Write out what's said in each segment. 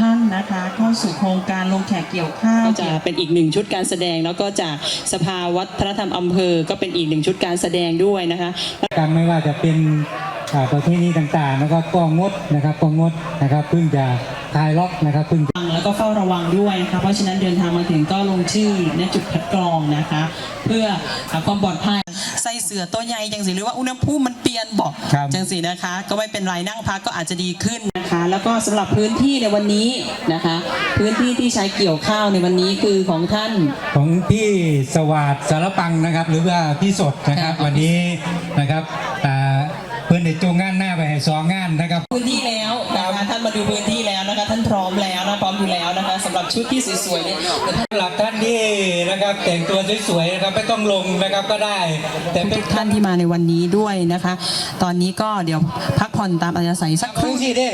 ทุกท่านนะคะ เข้าสู่โครงการลงแขกเกี่ยวข้าวก็จะเป็นอีกหนึ่งชุดการแสดงแล้วก็จากสภาวัฒนธรรมอำเภอ ก็เป็นอีกหนึ่งชุดการแสดงด้วยนะคะการไม่ว่าจะเป็นอ่าประเทศนี้ต่างๆนะครับก็งดนะครับก็งดนะครับเพิ่งจะคลายล็อกนะครับเพิ่งฟัง แล้วก็เฝ้าระวังด้วยนะคะเพราะฉะนั้นเดินทางมาถึงก็ลงชื่อณจุดคัดกรองนะคะ เพื่อหาความปลอดภัยใส่เสือตัวใหญ่จังสิหรือว่าอุณหภูมิมันเปลี่ยนบอกครับจังสินะคะ ก็ไม่เป็นไรนั่งพักก็อาจจะดีขึ้นนะคะ แล้วก็สำหรับพื้นที่ในวันนี้นะคะ พื้นที่ที่ใช้เกี่ยวข้าวในวันนี้คือของท่านของพี่สวัสดิ์สารปังนะครับ หรือว่าพี่สดนะครับค่ะวันนี้นะครับอ่าเพื่อนในจงงานหน้าไปให้สองงานนะครับ พื้นที่แล้วนะคะท่านมาดูพื้นที่ ที่สวยๆนี้เดี๋ยวท่านสำหรับท่านที่นะครับแต่งตัวสวยๆนะครับไม่ต้องลงนะครับก็ได้ แต่เป็นทุกท่านที่มาในวันนี้ด้วยนะคะ ตอนนี้ก็เดี๋ยวพักผ่อนตามอัธยาศัยสักคครึ่รู่งสิเด้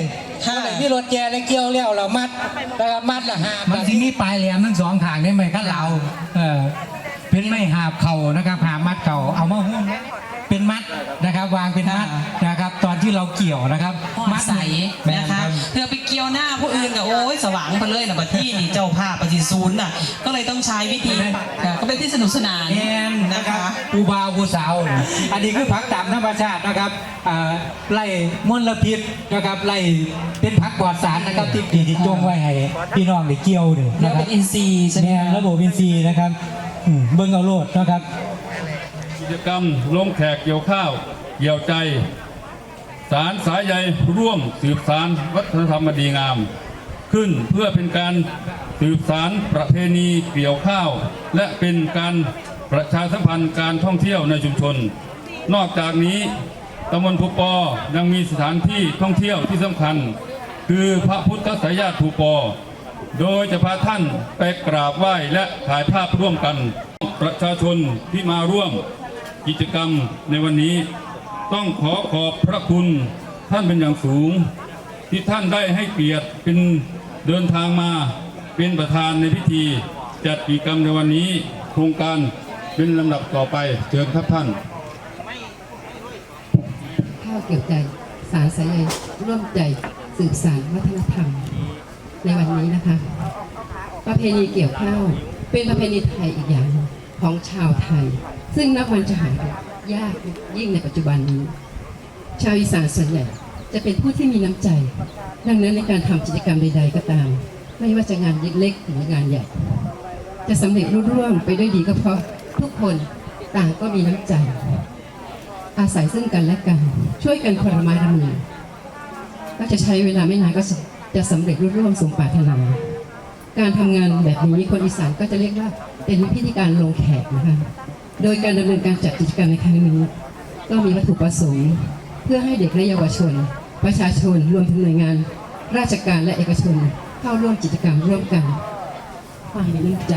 ค่ะนี่รถแกเลยเกี่ยวแล้วเรามัดนะครับมัดละหาบมันที่นี่ปลายแหลมทั้งสองทางได้ไหมก็เราเออเป็นไม่หาบเข่านะครับหาบมัดเข่าเอามาหุ้มเป็นมัดนะครับ วางเป็นมัดนะครับตอน ที่เราเกี่ยวนะครับมัดใสแม่นะคะรับเพื่อไปเกี่ยวหน้าผู้อื่นกับโอ้ยสว่างไปเลยนะบัดที่นี่เจ้าภาพปฏิศูนย์น่ะก็เลยต้องใช้วิธีค่ะก็เป็นที่สนุกสนานแอนนะนะครัคะบอูบาวอูสาวอันนี้คือผักตามธรรมชาตินะครับอ่าไล่มลพิษนะครับไล่เป็นผักปลอดสารนะครับที่ดีที่จงไว้ให้พี่น้องได้เกี่ยวเนี่ยเรานะครัเป็บนอินซีย์ใช่ไหมเนี่ยคะระบบอินทรีย์นะครับอืมเบิ้งเอาโลดนะครับกิจกรรมลงแขกเกี่ยวข้าวเกี่ยวใจ สารสายใยร่วมสืบสารวัฒนธรรมดีงาม ขึ้นเพื่อเป็นการสืบสารประเพณีเกี่ยวข้าว และเป็นการประชาสัมพันธ์การท่องเที่ยวในชุมชน นอกจากนี้ตำบลภูปอยังมีสถานที่ท่องเที่ยวที่สำคัญ คือพระพุทธสายาติภูปอ โดยจะพาท่านไปกราบไหว้และถ่ายภาพร่วมกัน ประชาชนที่มาร่วมกิจกรรมในวันนี้ ต้องขอขอบพระคุณท่านเป็นอย่างสูง ที่ท่านได้ให้เกียรติเป็นเดินทางมาเป็นประธานในพิธีจัดกิจกรรมในวันนี้โครงการเป็นลำดับต่อไปเชิญครับท่านข้าวเกี่ยวใจสารสายใยร่วมใจสืบสานวัฒนธรรม ในวันนี้นะคะ ประเพณีเกี่ยวข้าวเป็นประเพณีไทยอีกอย่างหนึ่งของชาวไทย ซึ่งนับวันจะหายไป ยากยิ่งในปัจจุบันนี้ ชาวอีสานส่วนใหญ่จะเป็นผู้ที่มีน้ำใจ ดังนั้นในการทำกิจกรรมใด ๆ ก็ตาม ไม่ว่าจะงานเล็กหรืองานใหญ่ จะสำเร็จรุ่ร่วงไปด้วยดีก็เพราะทุกคนต่างก็มีน้ำใจ อาศัยซึ่งกันและกัน ช่วยกันคนละไม้ละมือก็จะใช้เวลาไม่นานก็จะจะสำเร็จรุ่ร่วงสมปรารถนา การทำงานแบบนี้คนอีสานก็จะเรียกว่าเป็นพิธีการลงแขกนะคะ โดยการดำเนินการจัดกิจกรรมในครั้งนี้ก็มีวัตถุประสงค์ เพื่อให้เด็กและเยาวชน ประชาชนรวมถึงหน่วยงาน ราชการและเอกชน เข้าร่วมกิจกรรมร่วมกันความมีน้ำใจ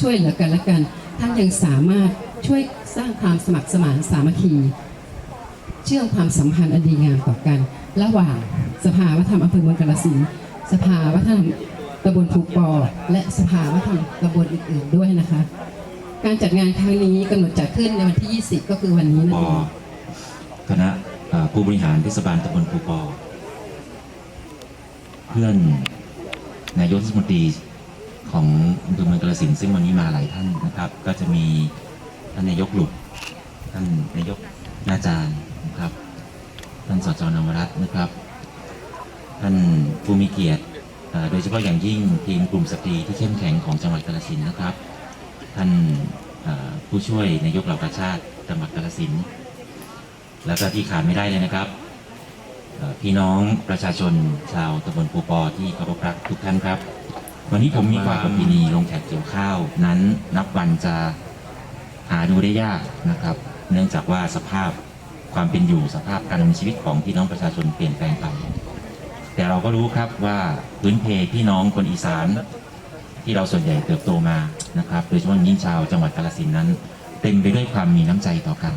ช่วยเหลือกันและกันท่านยังสามารถช่วยสร้างความสมัครสมานสามัคคี เชื่อมความสัมพันธ์อันดีงามต่อกัน ระหว่างสภาวัฒนธรรมอำเภอเมืองกาฬสินธุ์สภาวัฒนธรรมตำบลภูปอ และสภาวัฒนธรรมตำบลอื่นๆด้วยนะคะ การจัดงานครั้งนี้กำหนดจัดขึ้นในวันที่ 20 ก็คือวันนี้นะปอคะคณะเอ่อผู้บริหารเทศบาลตำบลภูปอ เพื่อนนายกเทศมนตรีของอำเภอเมืองกาฬสินธุ์ซึ่งวันนี้มาหลายท่านนะครับ ก็จะมีท่านนายกหลุกท่านนายกนาจารย์นะครับ ท่านสจนวรัตน์นะครับ ท่านผู้มีเกียรติเอ่อโดยเฉพาะอย่างยิ่งทีมกลุ่มสตรีที่เข้มแข็งของจังหวัดกาฬสินธุ์นะครับ ท่านผู้ช่วยนายกเหล่ากาชาติจังหวัดกาฬสินธุ์แล้วก็ที่ขาดไม่ได้เลยนะครับ พี่น้องประชาชนชาวตำบลปูปอที่เคารพรักทุกท่านครับ วันนี้ผมมีความประเพณีลงแขกเกี่ยวข้าวนั้นนับวันจะหาดูได้ยากนะครับ เนื่องจากว่าสภาพความเป็นอยู่สภาพการดำเนินชีวิตของพี่น้องประชาชนเปลี่ยนแปลงไปแต่เราก็รู้ครับว่าพื้นเพพี่น้องคนอีสาน ที่เราส่วนใหญ่เติบโตมานะครับโดยเฉพาะยิ่งชาวจังหวัดกาฬสินนั้น เต็มไปด้วยความมีน้ำใจต่อกัน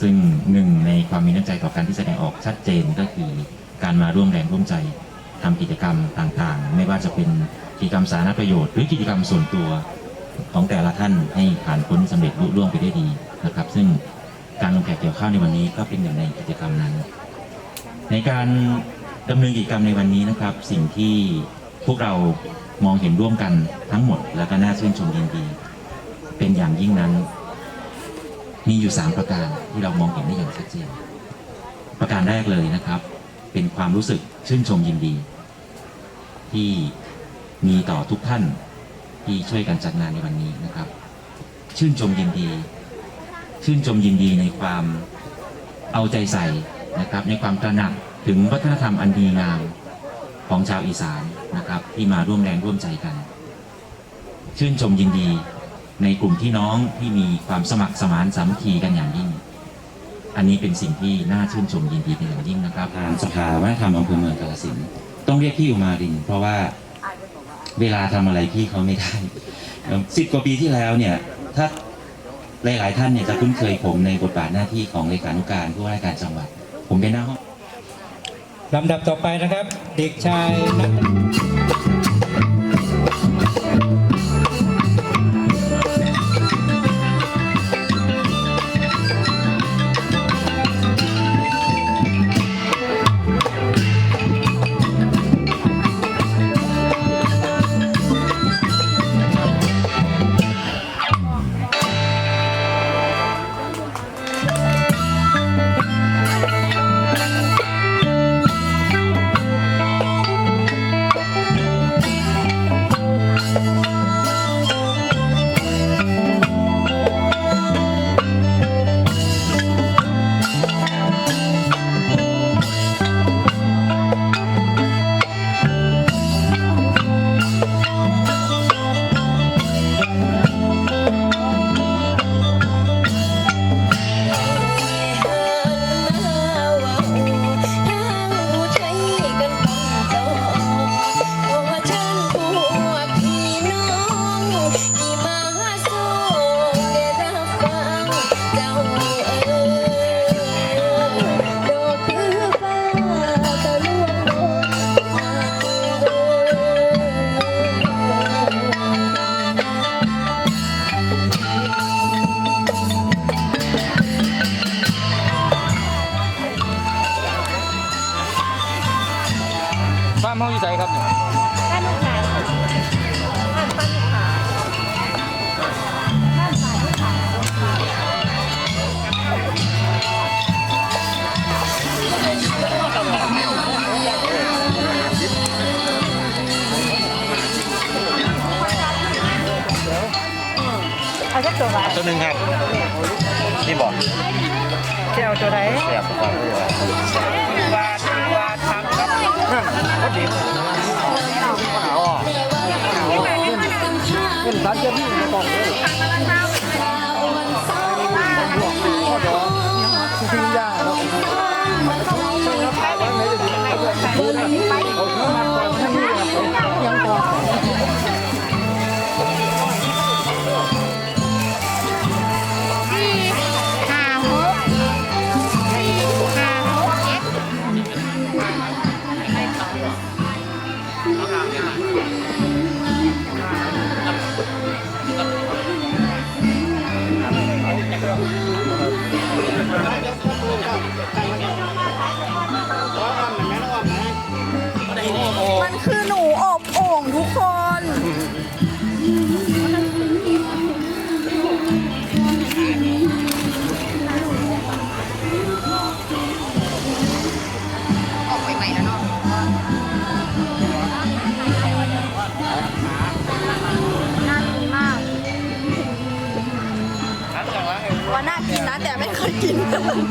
ซึ่งหนึ่งในความมีน้ำใจต่อกันที่แสดงออกชัดเจนก็คือการมาร่วมแรงร่วมใจทำกิจกรรมต่างๆ ไม่ว่าจะเป็นกิจกรรมสาธารณประโยชน์หรือกิจกรรมส่วนตัวของแต่ละท่านให้ผ่านพ้นสำเร็จลุล่วงไปได้ดีนะครับ ซึ่งการลงแขกเกี่ยวข้าวในวันนี้ก็เป็นหนึ่งในกิจกรรมนั้น ในการดำเนินกิจกรรมในวันนี้นะครับ สิ่งที่พวกเรา มองเห็นร่วมกันทั้งหมดแล้วก็น่าชื่นชมยินดี เป็นอย่างยิ่งนั้น มีอยู่ 3 ประการที่เรามองเห็นได้อย่างชัดเจนประการแรกเลยนะครับ เป็นความรู้สึกชื่นชมยินดี ที่มีต่อทุกท่านที่ช่วยกันจัดงานในวันนี้นะครับ ชื่นชมยินดี ชื่นชมยินดีในความเอาใจใส่นะครับ ในความตระหนักถึงวัฒนธรรมอันดีงาม ของชาวอีสานนะครับ ที่มาร่วมแรงร่วมใจกัน ชื่นชมยินดีในกลุ่มพี่น้องที่มีความสมัครสมานสามัคคีกันอย่างยิ่ง อันนี้เป็นสิ่งที่น่าชื่นชมยินดีเป็นอย่างยิ่งนะครับทางสภาวัฒนธรรมอำเภอเมืองกาฬสินธุ์ต้องเรียกพี่อุมาริน เพราะว่าเวลาทำอะไรพี่เขาไม่ได้สิบกว่าปีที่แล้วเนี่ยถ้าหลาย ๆ ท่านเนี่ยจะคุ้นเคยผมในบทบาทหน้าที่ของเลขานุการผู้ว่าราชการจังหวัด ผมเป็นหน้าห้อง ลำดับต่อไปนะครับ เด็กชายนัท ตัวหนึ่งครับที่บอกแก้วตัวไหนแซ่บครับวาดวาดทำครับก็ดีเป็นสารเจ้าพี่มาต้องเลยทิ้งย่างแล้วยัง เคยกิน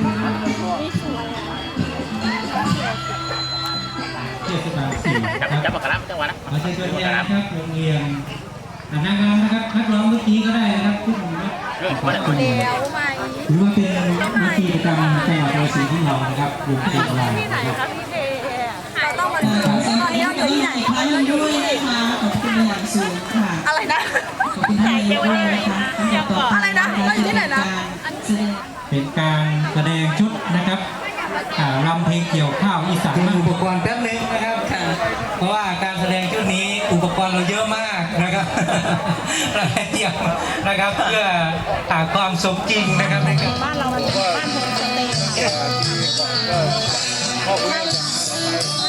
เทศบาลสี่นะครับจับปากกาจังหวะนะขอเชิญชวนญาตินะครับโรงเรียนนักร้องนะครับนักร้องเมื่อกี้ก็ได้นะครับทุกคนนะขอบคุณแล้วไหมถือว่าเป็นวิธีประจำจังหวัดกาฬสินธุ์ของเรานะครับกลุ่มเด็กเรานะครับเราต้องมาดูตอนนี้เราอยู่ที่ไหนอีกครั้งหนึ่งด้วยนะคะขอบคุณอย่างสูงค่ะ อะไรนะขอบคุณท่านนายกด้วยนะคะอะไรนะเราอยู่ที่ไหนนะเป็นการ แสดงชุดนะครับอ่ารำเพลงเกี่ยวข้าวอีสานอุปกรณ์แป๊บนึงนะครับเพราะว่าการแสดงชุดนี้อุปกรณ์เราเยอะมากนะครับเราให้เตรียมนะครับเพื่อหาความสมจริงนะครับในการบ้านเรามันเป็นบ้านโฮมสเตย์ค่ะ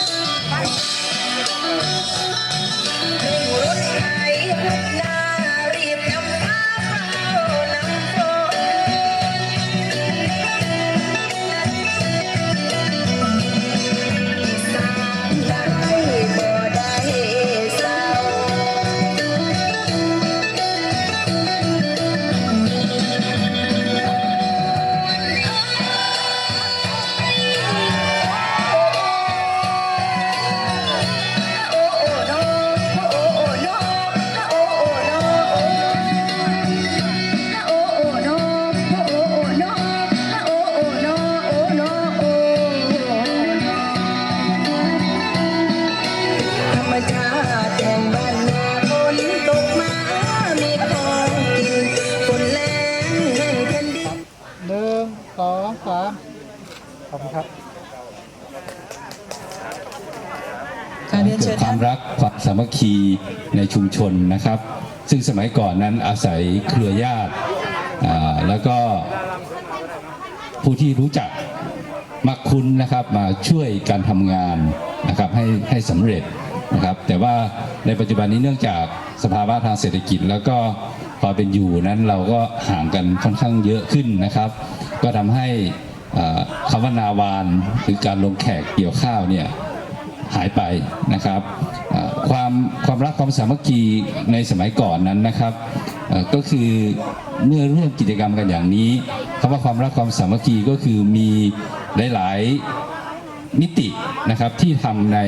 เรียนเกิดความรักความสามัคคีในชุมชนนะครับ ซึ่งสมัยก่อนนั้นอาศัยเครือญาติแล้วก็ผู้ที่รู้จักมักคุ้นนะครับมาช่วยการทำงานนะครับให้ให้สำเร็จนะครับ แต่ว่าในปัจจุบันนี้เนื่องจากสภาวะทางเศรษฐกิจ แล้วก็ความเป็นอยู่นั้นเราก็ห่างกันค่อนข้างเยอะขึ้นนะครับ ก็ทำให้คำว่านาวานหรือการลงแขกเกี่ยวข้าวเนี่ย หายไปนะครับความความรักความสามัคคีในสมัยก่อนนั้นนะครับก็คือเมื่อร่วมกิจกรรมกันอย่างนี้คำว่าความรักความสามัคคีก็คือมีหลาย ๆ มิตินะครับที่ทำใน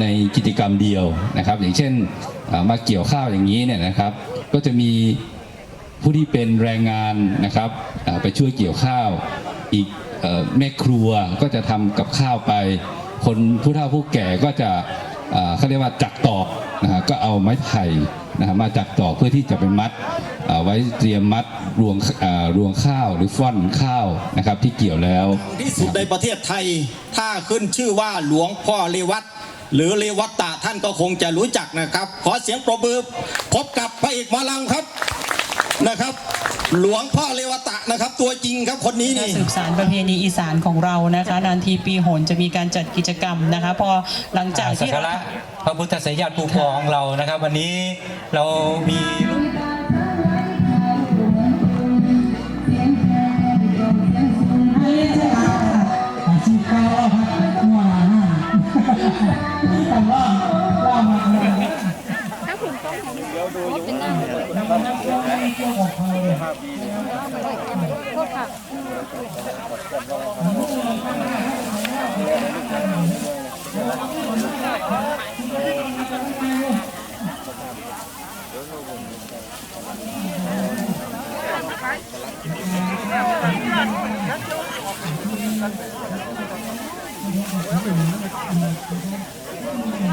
ในกิจกรรมเดียวนะครับ อย่างเช่นมาเกี่ยวข้าวอย่างนี้เนี่ยนะครับ ก็จะมีผู้ที่เป็นแรงงานนะครับไปช่วยเกี่ยวข้าวอีกแม่ครัวก็จะทำกับข้าวไป คนผู้เฒ่าผู้แก่ก็จะเขาเรียกว่าจักตอกนะฮะก็เอาไม้ไผ่นะฮะมาจักตอกเพื่อที่จะไปมัดไว้เตรียมมัดรวงรวงข้าวหรือฟ่อนข้าวนะครับที่เกี่ยวแล้วที่สุดในประเทศไทย ถ้าขึ้นชื่อว่าหลวงพ่อเรวัตหรือเรวัตตะท่านก็คงจะรู้จักนะครับ ขอเสียงปรบมือพบกับพระเอกมาลังครับนะครับ หลวงพ่อเรวัตตะนะครับ ตัวจริงครับคนนี้นี่สืบสารประเพณีอีสานของเรานะคะ นานทีปีหนจะมีการจัดกิจกรรมนะคะ พอหลังจากสัที่กการะพระพุทธสยามภูปอของเรานะครับ วันนี้เรามี ค